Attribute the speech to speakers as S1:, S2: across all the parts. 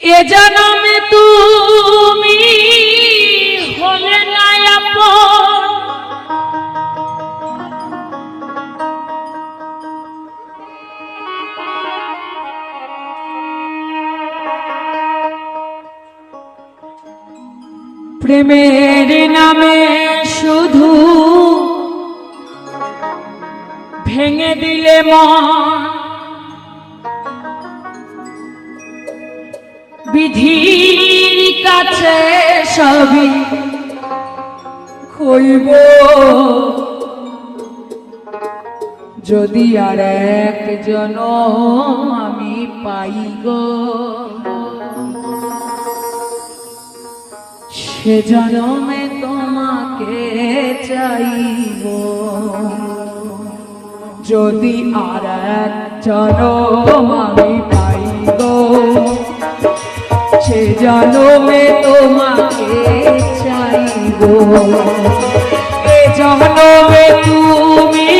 S1: এ জনমে তুমি হলে না আপন। প্রেমের নামে শুধু ভেঙে দিলে মন বিধির কাছে সবই কইব যদি আর একজন আমি পাই গো, সে জনমে তোমাকে চাইব। যদি আর এক জনম আমি পাই গো সে জনমে তোমাকে চাইব। এ জনমে তুমি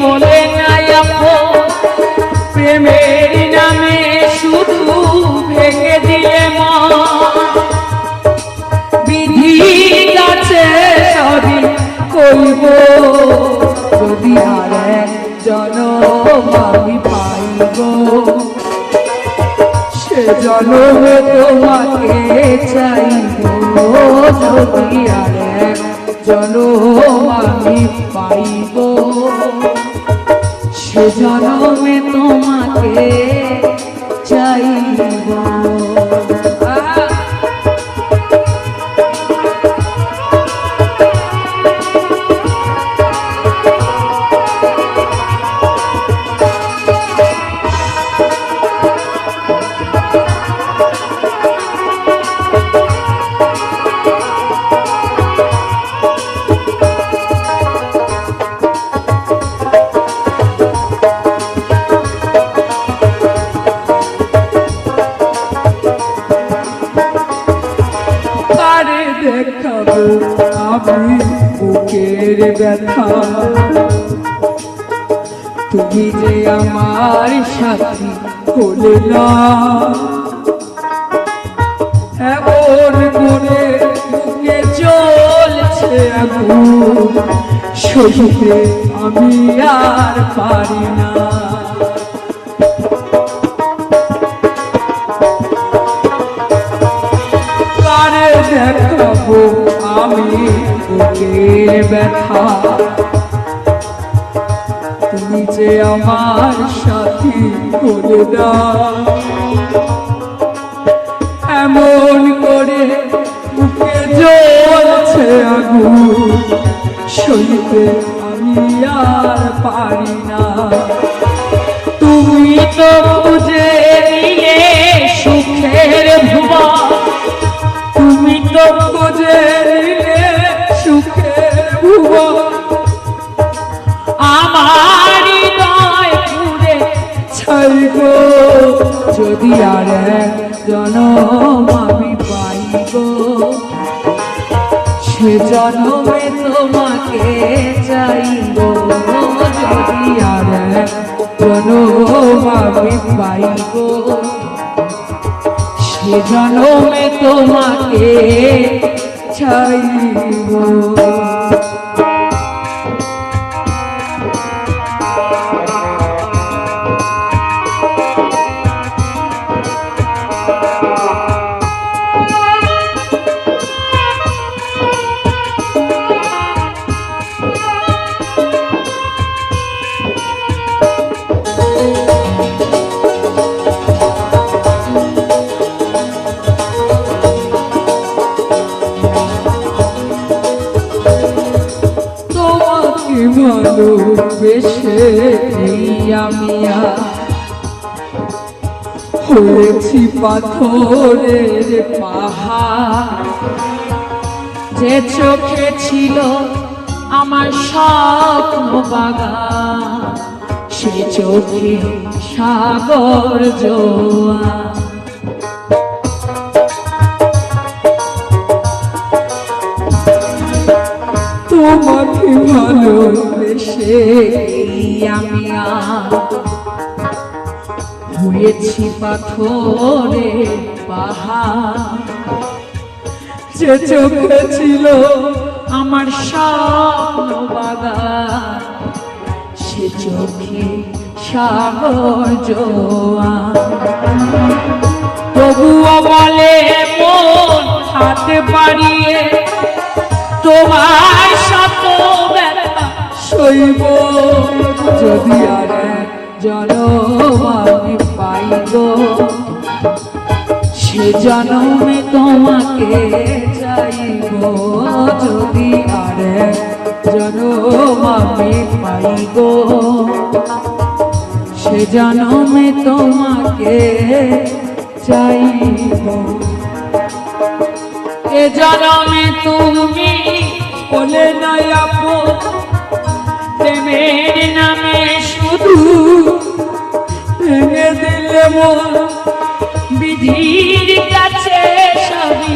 S1: হলে না আপন। প্রেমের নামে শুধু ভেঙে দিলে বিধি কাছে সবই কইব। যদি আর জনম আমি পাইব। জনমে তোমাকে চাইব যদি জনম আমি পাইব সে জনমে তোমাকে বুকের ব্যথা। তুমি যে আমার সাথী হলে না। এমন বুকে চলছে সহিতে আমি আর পারি না। দেখাবো আমি বুকের ব্যথা। তুমি যে আমার সাথী করে দাও। এমন করে বুকে জ্বলছে আগুন। সইতে আমি আর পারি না। জনম আমি পাইব। সে জনমে তোমাকে চাইব। যদি জনম আমি পাইব। সে জনমে তোমাকে চাইব। এই আমি হয়েছি পাথরের পাহাড়। যে চোখে ছিল আমার স্বপ্ন বাগান, সে চোখে সাগর জোয়া তোমাকে ভালোবেসে। এই আমি গড়েছি পাথরে পাহাড়। চোখে ছিল আমার স্বপ্ন সে চোখে সাগর জোয়ান। তবুও বলে, মন হাতে বাড়িয়ে তোমার সইব যদি আর জনম আমি পাইব সে জনমে তোমাকে চাইব যদি আর জনম আমি পাইব সে জনমে তোমাকে চাইব এ জনমে তুমি বিধির কাছে সবই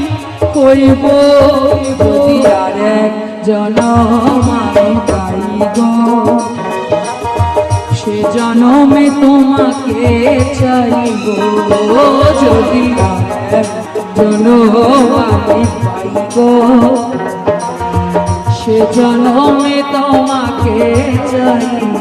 S1: যদি আর এক জনম পাইব সে জনমে তোমাকে চাইব, যদি জনম আমি পাইব সে জনমে তোমাকে চাইব